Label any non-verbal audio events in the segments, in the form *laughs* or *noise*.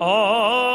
ಆ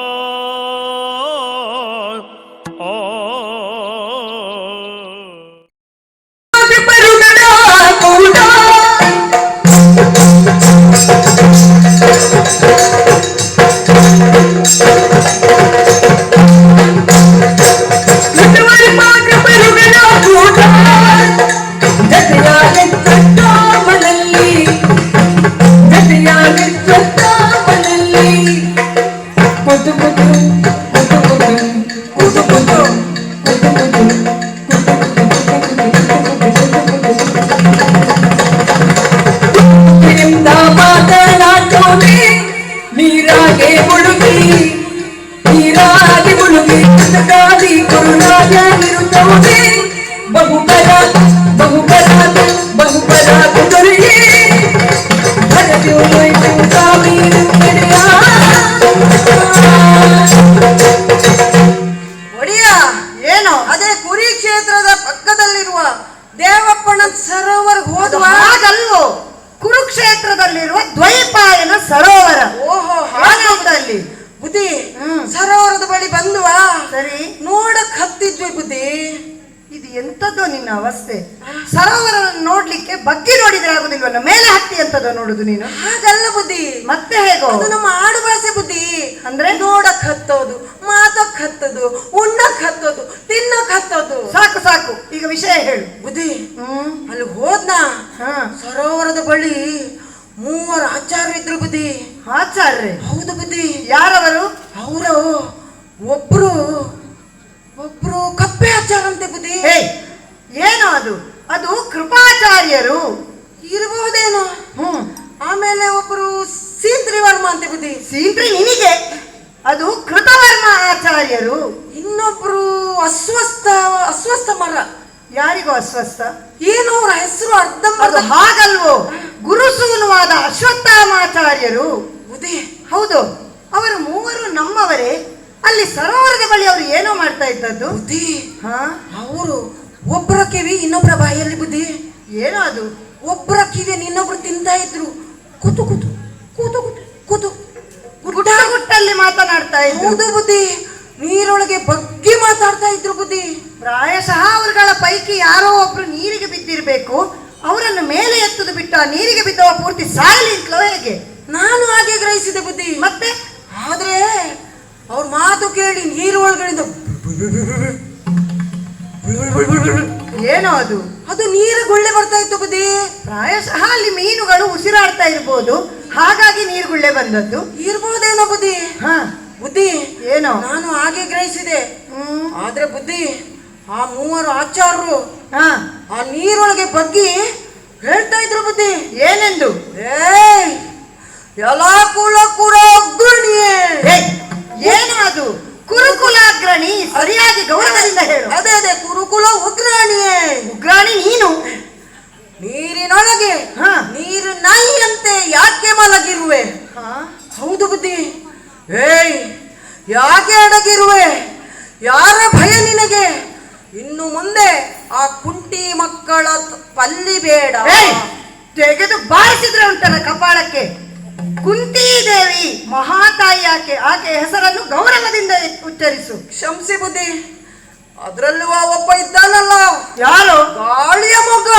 ಬಹುಬಲ. ಒಡಿಯ ಏನು? ಅದೇ ಕುರಿ ಕ್ಷೇತ್ರದ ಪಕ್ಕದಲ್ಲಿರುವ ದೇವಪ್ಪನ ಸರೋವರ ಹೋದ್ವ? ಕುರುಕ್ಷೇತ್ರದಲ್ಲಿರುವ ದ್ವೈಪಾಯನ ಸರೋವರ. ಓಹೋ ಹಾಗಾದಲ್ಲಿ ಬುದ್ಧಿ ಸರೋವರದ ಬಳಿ ಬಂದ್ವಾ? ಸರಿ. ನೋಡಕ್ ಹತ್ತಿದ್ವಿ ಬುದ್ಧಿ? ಇದು ಎಂಥದ್ದು ನಿನ್ನ ಅವಸ್ಥೆ. ಸರೋವರ ನೋಡ್ಲಿಕ್ಕೆ ಬಗ್ಗೆ ನೋಡಿದ್ರೆ ಆಗುದಿಲ್ವಲ್ಲ ಮೇಲೆ ಹತ್ತಿ ಎಂತದ ನೋಡುದು ನೀನು? ಹಾಗಲ್ಲ ಬುದ್ಧಿ. ಮತ್ತೆ ಹೇಗೋ? ಅದು ನಮ್ಮ ಆಡು ಭಾಷೆ ಬುದ್ಧಿ. ಅಂದ್ರೆ? ನೋಡಕ್ ಹತ್ತೋದು ಮಾತಕ್ ಹತ್ತೋದು ಉಣ್ಣಕ್ ಹತ್ತೋದು ತಿನ್ನಕ್ ಹತ್ತೋದು. ಸಾಕು ಸಾಕು. ಈಗ ವಿಷಯ ಹೇಳು. ಬುದ್ಧಿ ಹ್ಮ್? ಅಲ್ಲಿ ಹೋದ್ನಾ? ಸರೋವರದ ಬಳಿ ಮೂವರು ಆಚಾರ್ಯ ಇದ್ರು ಬುದ್ಧಿ. ಆಚಾರ್ಯ ಅಂತ ಬುದ್ಧಿ ಸೀಂದ್ರಿ ನಿನಗೆ. ಅದು ಕೃತವರ್ಮ ಆಚಾರ್ಯರು. ಇನ್ನೊಬ್ರು ಅಸ್ವಸ್ಥ ಅಸ್ವಸ್ಥ ಮರ. ಯಾರಿಗೂ ಅಸ್ವಸ್ಥ? ಏನು ಅವರ ಹೆಸರು ಅದು ಅರ್ಧಂಬರ್ಧ ಹಾಗಲ್ವೋ ಗುರುಸೂನುವಾದ ಅಶ್ವತ್ಥಾಮಾಚಾರ್ಯರು ಬುದ್ಧಿ ಹೌದು ಅವರು ಮೂವರು ನಮ್ಮವರೇ. ಅಲ್ಲಿ ಸರೋವರದ ಬಳಿ ಅವರು ಏನೋ ಮಾಡ್ತಾ ಇದ್ದದ್ದು. ಬುದ್ಧಿ ಹಾ? ಅವರು ಒಬ್ಬರ ಕಿವಿ ಇನ್ನೊಬ್ಬರ ಬಾಯಲ್ಲಿ ಬುದ್ಧಿ ಏನೋ ಅದು? ಒಬ್ಬರ ಕಿವಿಯನ್ನು ಇನ್ನೊಬ್ರು ತಿಂತಾ ಇದ್ರು. ಕೂತು ಕೂತು ಕೂತು ಕೂತು. ಗುಟ್ಟಲ್ಲಿ ಮಾತನಾಡ್ತಾ ಇದ್ದು ಬುದ್ಧಿ. ನೀರೊಳಗೆ ಬಗ್ಗಿ ಮಾತಾಡ್ತಾ ಇದ್ರು ಬುದ್ಧಿ. ಪ್ರಾಯಶಃ ಅವರುಗಳ ಪೈಕಿ ಯಾರೋ ಒಬ್ರು ನೀರಿಗೆ ಬಿದ್ದಿರಬೇಕು. ಅವರನ್ನು ಮೇಲೆ ಎತ್ತುದು ಬಿಟ್ಟು ಆ ನೀರಿಗೆ ಬಿದ್ದವ ಪೂರ್ತಿ ಸಾಯಲಿ ಅಂತಲೋ ಹೇಗೆ? ನಾನು ಹಾಗೆ ಗ್ರಹಿಸಿದೆ ಬುದ್ಧಿ. ಮತ್ತೆ? ಆದ್ರೆ ಅವ್ರ ಮಾತು ಕೇಳಿ ನೀರು ಒಳಗಡೆಯಿಂದ ಏನೋ ಅದು? ಅದು ನೀರು ಗುಳ್ಳೆ ಬರ್ತಾ ಇತ್ತು ಬುದ್ಧಿ. ಪ್ರಾಯಶಃ ಅಲ್ಲಿ ಮೀನುಗಳು ಉಸಿರಾಡ್ತಾ ಇರ್ಬೋದು. ಹಾಗಾಗಿ ನೀರುಗುಳ್ಳೆ ಬಂದದ್ದು. ಇರ್ಬೋದೇನೋ ಬುದ್ಧಿ? ಹಾ. ಬುದ್ಧಿ? ಏನೋ? ನಾನು ಹಾಗೆ ಗ್ರಹಿಸಿದೆ. ಆದ್ರೆ ಬುದ್ಧಿ ಆ ಮೂವರು ಆಚಾರರು ಹಾ. ಆ ನೀರೊಳಗೆ ಬಗ್ಗಿ ಹೇಳ್ತಾ ಇದ್ರು ಬುದ್ಧಿ. ಏನೆಂದು? ಏಯ್! ಎಲ್ಲ ಕುಲ ಕೂಡ ಅಗ್ರಣಿ ಏನು ಅದು? ಕುರುಕುಲ ಅಗ್ರಣಿ ಸರಿಯಾಗಿ ಗೌರವದಿಂದ ಹೇಳು. ಅದೇ ಅದೇ ಕುರುಕುಲ ಉಗ್ರಾಣಿಯೇ. ಉಗ್ರಾಣಿ ನೀನು? ನೀರಿನೊಳಗೆ ಹಾ. ನೀರು ನಾಯಿಯಂತೆ ಯಾಕೆ ಮಲಗಿರುವೆ? ಹೌದು ಬುದ್ಧಿ. ಏಯ್ ಯಾಕೆ ಅಡಗಿರುವೆ? ಯಾರ ಭಯ ನಿನಗೆ? ಇನ್ನು ಮುಂದೆ ಆ ಕುಂಟಿ ಮಕ್ಕಳ ಪಲ್ಲಿ ಬೇಡ. ತೆಗೆದು ಬಾರಿಸಿದ್ರೆ ಉಂಟಲ್ಲ ಕಪಾಳಕ್ಕೆ? ಕುಂತಿ ದೇವಿ ಮಹಾತಾಯಿ ಆಕೆ ಆಕೆ ಹೆಸರನ್ನು ಗೌರವದಿಂದ ಉಚ್ಚರಿಸು. ಕ್ಷಮಿಸಿ ಬುದ್ಧಿ. ಅದರಲ್ಲೂ ಒಬ್ಬ ಇದ್ದಾನಲ್ಲ. ಯಾರು? ಗಾಳಿಯ ಮಗ.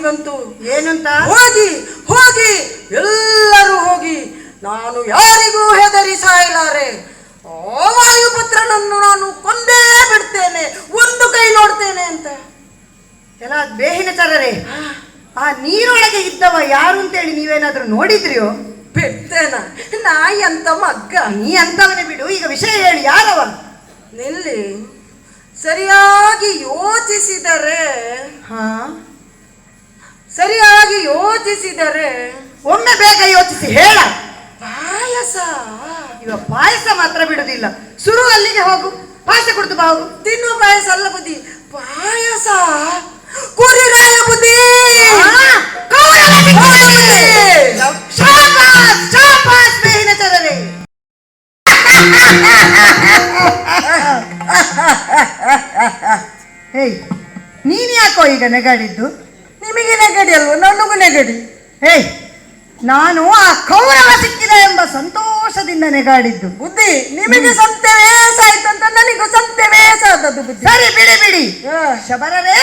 ಒಂದು ಬಂತು. ಏನಂತ? ಹೋಗಿ ಹೋಗಿ ಎಲ್ಲರೂ ಹೋಗಿ. ನಾನು ಯಾರಿಗೂ ಹೆದರಿ ಸಾಯಲಾರೆ. ಆ ವಾಯುಪುತ್ರನನ್ನು ನಾನು ಕೊಂದೇ ಬಿಡ್ತೇನೆ ಒಂದು ಕೈ ನೋಡ್ತೇನೆ ಅಂತ. ಎಲ್ಲ ಬೇಹಿನ ಚರರೇ. ಆ ನೀರೊಳಗೆ ಇದ್ದವ ಯಾರು ಅಂತೇಳಿ ನೀವೇನಾದ್ರೂ ನೋಡಿದ್ರಿಯೋ? ಬಿಡ್ತೇನ. ನಾಯಿ ಅಂತ ಮಗ್ಗ. ನೀ ಅಂತವನೇ ಬಿಡು. ಈಗ ವಿಷಯ ಹೇಳಿ ಯಾರವ? ನಿಲ್ಲಿ. ಸರಿಯಾಗಿ ಯೋಚಿಸಿದರೆ ಹಾ. ಯೋಚಿಸಿದರೆ ಒಮ್ಮೆ ಬೇಗ ಯೋಚಿಸಿ ಹೇಳ. ಪಾಯಸ. ಇವ ಪಾಯಸ ಮಾತ್ರ ಬಿಡುದಿಲ್ಲ. ಸುರು ಅಲ್ಲಿಗೆ ಹೋಗು. ಪಾಯಸ ಕೊಡ್ತು ಬಾವು ತಿನ್ನು ತಿನ್ನುವ ಪಾಯಸ ಅಲ್ಲ ಬುದ್ಧಿ. ಪಾಯಸ. ಕುರಿರಾಯ ಬುದ್ಧಿ. *laughs* ಹೇಯ್ ನೀನ್ ಯಾಕೋ ಈಗ ನೆಗಾಡಿದ್ದು? ನಿಮಗೆ ನೆಗಡಿ ಅಲ್ವ? ನನಗೂ ನೆಗಡಿ ಹೇ ನಾನು ಆ ಕೌರವ ಸಿಕ್ಕಿದ ಎಂಬ ಸಂತೋಷದಿಂದ ನೆಗಾಡಿದ್ದು. ಬುದ್ಧಿ ನಿಮಗೆ ಸಂತೆ ಆಯ್ತು ಅಂತ ನನಗೂ ಸಂತೆ ವೇಷ ಆದದ್ದು ಬುದ್ಧಿ. ಸರಿ ಬಿಡಿ ಬಿಡಿ. ಶಬರರೇ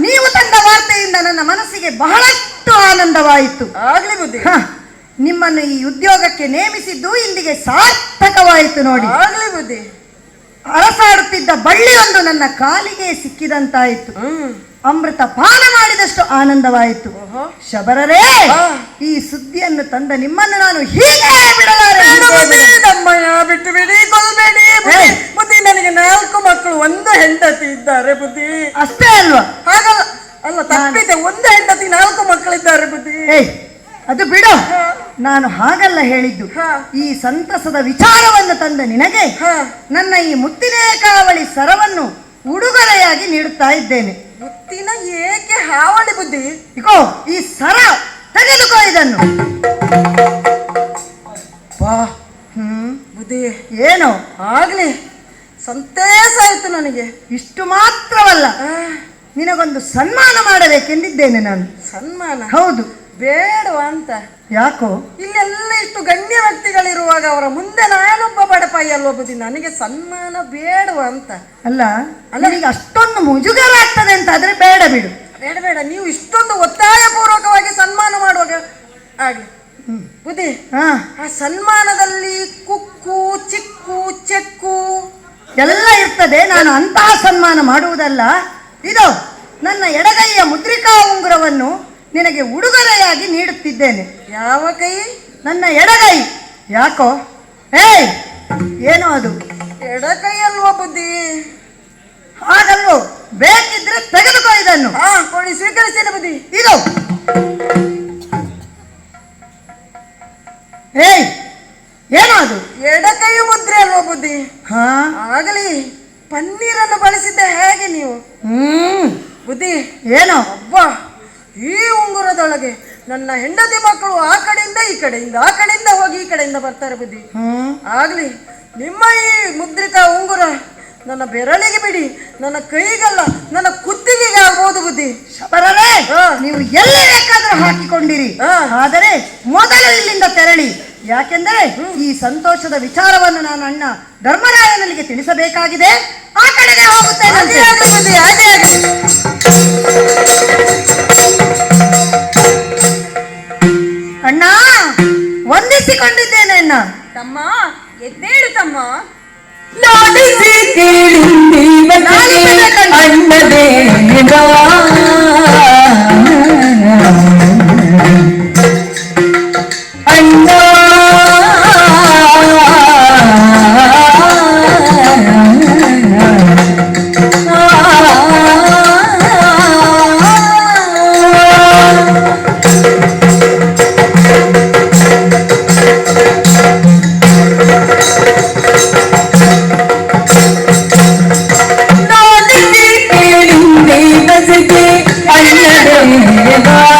ನೀವು ತಂದ ವಾರ್ತೆಯಿಂದ ನನ್ನ ಮನಸ್ಸಿಗೆ ಬಹಳಷ್ಟು ಆನಂದವಾಯಿತು. ಆಗ್ಲಿ ಬುದ್ಧಿ. ಹ, ನಿಮ್ಮನ್ನು ಈ ಉದ್ಯೋಗಕ್ಕೆ ನೇಮಿಸಿದ್ದು ಇಂದಿಗೆ ಸಾರ್ಥಕವಾಯಿತು ನೋಡಿ. ಆಗ್ಲಿ ಬುದ್ಧಿ. ಅರಸಾಡುತ್ತಿದ್ದ ಬಳ್ಳಿಯೊಂದು ನನ್ನ ಕಾಲಿಗೆ ಸಿಕ್ಕಿದಂತಾಯಿತು. ಅಮೃತ ಪಾನ ಮಾಡಿದಷ್ಟು ಆನಂದವಾಯಿತು. ಶಬರರೇ. ಈ ಸುದ್ದಿಯನ್ನು ತಂದ ನಿಮ್ಮನ್ನು ನಾನು ಹೀಗೆ ಬಿಡಲಾರೆ. ಬಿಟ್ಟು ಬಿಡಿ ಕೊಲ್ಬೇಡಿ ಬುದ್ಧಿ. ನನಗೆ ನಾಲ್ಕು ಮಕ್ಕಳು ಒಂದು ಹೆಂಡತಿ ಇದ್ದಾರೆ ಬುದ್ಧಿ ಅಷ್ಟೇ ಅಲ್ವಾ? ಹಾಗಲ್ಲ ಅಲ್ಲ ತಪ್ಪಿದೆ. ಒಂದು ಹೆಂಡತಿ ನಾಲ್ಕು ಮಕ್ಕಳಿದ್ದಾರೆ ಬುದ್ಧಿ ಅದು ಬಿಡು. ನಾನು ಹಾಗಲ್ಲ ಹೇಳಿದ್ದು. ಈ ಸಂತಸದ ವಿಚಾರವನ್ನು ತಂದ ನಿನಗೆ. ನನ್ನ ಈ ಮುತ್ತಿನೇ ಕಾವಳಿ ಸರವನ್ನು ಉಡುಗೊರೆಯಾಗಿ ನೀಡುತ್ತಾ ಇದ್ದೇನೆ. ಮುತ್ತಿನ ಏಕೆ ಹಾವಳಿ ಬುದ್ಧಿ? ಇಗೋ ಈ ಸರ ತೆಗೆದುಕೋ ಇದನ್ನು. ಬಾ ಹ್ಮ್ ಬುದ್ಧಿ. ಏನು? ಆಗ್ಲಿ. ಸಂತೇಶ ಆಯ್ತು ನನಗೆ. ಇಷ್ಟು ಮಾತ್ರವಲ್ಲ. ನಿನಗೊಂದು ಸನ್ಮಾನ ಮಾಡಬೇಕೆಂದಿದ್ದೇನೆ ನಾನು. ಸನ್ಮಾನ? ಹೌದು. ಬೇಡವಾ ಅಂತ ಯಾಕೋ? ಇಲ್ಲೆಲ್ಲ ಇಷ್ಟು ಗಣ್ಯ ವ್ಯಕ್ತಿಗಳಿರುವಾಗ ಅವರ ಮುಂದೆ ನಾನೊಬ್ಬ ಬಡಪಾಯಿ ಅಲ್ವ ಬುದ್ಧಿ ನನಗೆ ಸನ್ಮಾನ ಬೇಡವ ಅಂತ ಅಲ್ಲ. ನನಗೆ ಅಷ್ಟೊಂದು ಮುಜುಗರ ಆಗ್ತದೆ ಅಂತ ಆದ್ರೆ ಬೇಡ ಬಿಡು. ಬೇಡ ಬೇಡ. ನೀವು ಇಷ್ಟೊಂದು ಒತ್ತಾಯ ಪೂರ್ವಕವಾಗಿ ಸನ್ಮಾನ ಮಾಡುವಾಗ ಆಗ್ಲಿ. ಬುದ್ಧಿ. ಆ ಸನ್ಮಾನದಲ್ಲಿ ಕುಕ್ಕು ಚಿಕ್ಕು ಚೆಕ್ಕು. ಎಲ್ಲ ಇರ್ತದೆ. ನಾನು ಅಂತಹ ಸನ್ಮಾನ ಮಾಡುವುದಲ್ಲ. ಇದು ನನ್ನ ಎಡಗೈಯ ಮುದ್ರಿಕಾ ಉಂಗುರವನ್ನು ನಿನಗೆ ಉಡುಗೊರೆಯಾಗಿ ನೀಡುತ್ತಿದ್ದೇನೆ. ಯಾವ ಕೈ? ನನ್ನ ಎಡಗೈ. ಯಾಕೋ? ಏಯ್! ಏನು ಅದು? ಎಡ ಕೈ ಅಲ್ವಾ ಬುದ್ಧಿ? ಹಾಗಲ್ವೋ? ಬೇಕಿದ್ರೆ ತೆಗೆದುಕೋ ಇದನ್ನು. ಹಾ ಕೊಡಿ ಸ್ವೀಕರಿಸ್ತೇನೆ ಬುದ್ಧಿ. ಇದು. ಏಯ್! ಏನೋ ಅದು? ಎಡಕೈ ಮುದ್ರೆ ಅಲ್ವಾ ಬುದ್ಧಿ? ಹಾ? ಆಗಲಿ ಪನ್ನೀರನ್ನು ಬಳಸಿದ್ದೆ ಹೇಗೆ ನೀವು? ಹ್ಮ್. ಬುದ್ಧಿ ಏನೋ? ಅಬ್ಬಾ ಈ ಉಂಗುರದೊಳಗೆ ನನ್ನ ಹೆಂಡತಿ ಮಕ್ಕಳು ಆ ಕಡೆಯಿಂದ ಈ ಕಡೆಯಿಂದ ಆ ಕಡೆಯಿಂದ ಹೋಗಿ ಈ ಕಡೆಯಿಂದ ಬರ್ತಾರೆ ಬುದ್ಧಿ. ಆಗ್ಲಿ ನಿಮ್ಮ ಈ ಮುದ್ರಿತ ಉಂಗುರ ನನ್ನ ಬೆರಳಿಗೆ ಬಿಡಿ ನನ್ನ ಕೈಗಲ್ಲ ನನ್ನ ಕುತ್ತಿಗೆಗೆ ಆಗ್ಬೋದು ಬುದ್ಧಿ. ಶಬರರೇ ಹಾ. ನೀವು ಎಲ್ಲಿ ಬೇಕಾದ್ರೂ ಹಾಕಿಕೊಂಡಿರಿ. ಆದರೆ ಮೊದಲು ಇಲ್ಲಿಂದ ತೆರಳಿ. ಯಾಕೆಂದರೆ ಈ ಸಂತೋಷದ ವಿಚಾರವನ್ನು ನಾನು ಅಣ್ಣ ಧರ್ಮರಾಯನಲ್ಲಿಗೆ ತಿಳಿಸಬೇಕಾಗಿದೆ. ಆ ಕಡೆಗೆ ಹಾಗೆ ಹೋಗುತ್ತೇನೆ ವಂದಿಸಿಕೊಂಡಿದ್ದೇನೆ ಅಣ್ಣ ತಮ್ಮ ಎದ್ದೇಳು ತಮ್ಮ ನಾಡಿಸಿ ಕೇಳಿಂದಿ ಅನ್ನದೇ God.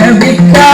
கவித்தா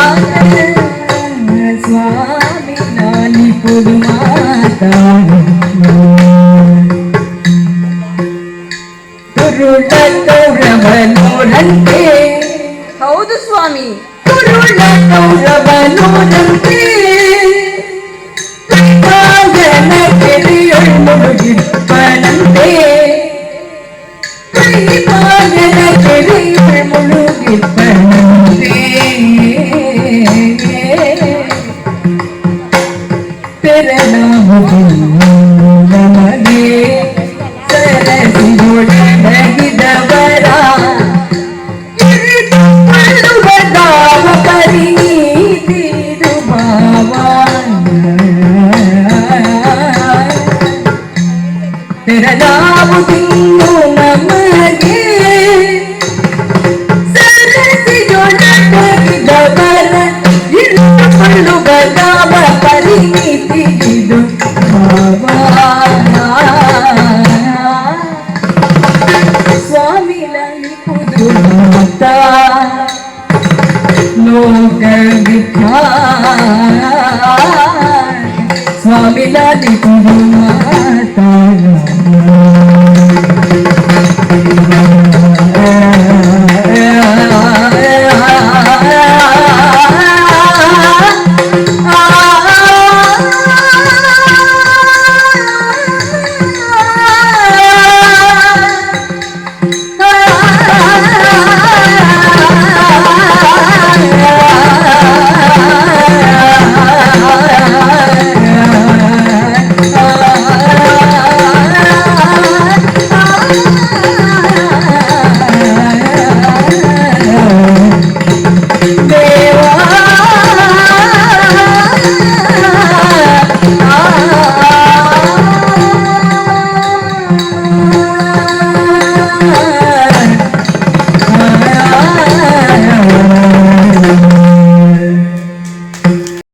la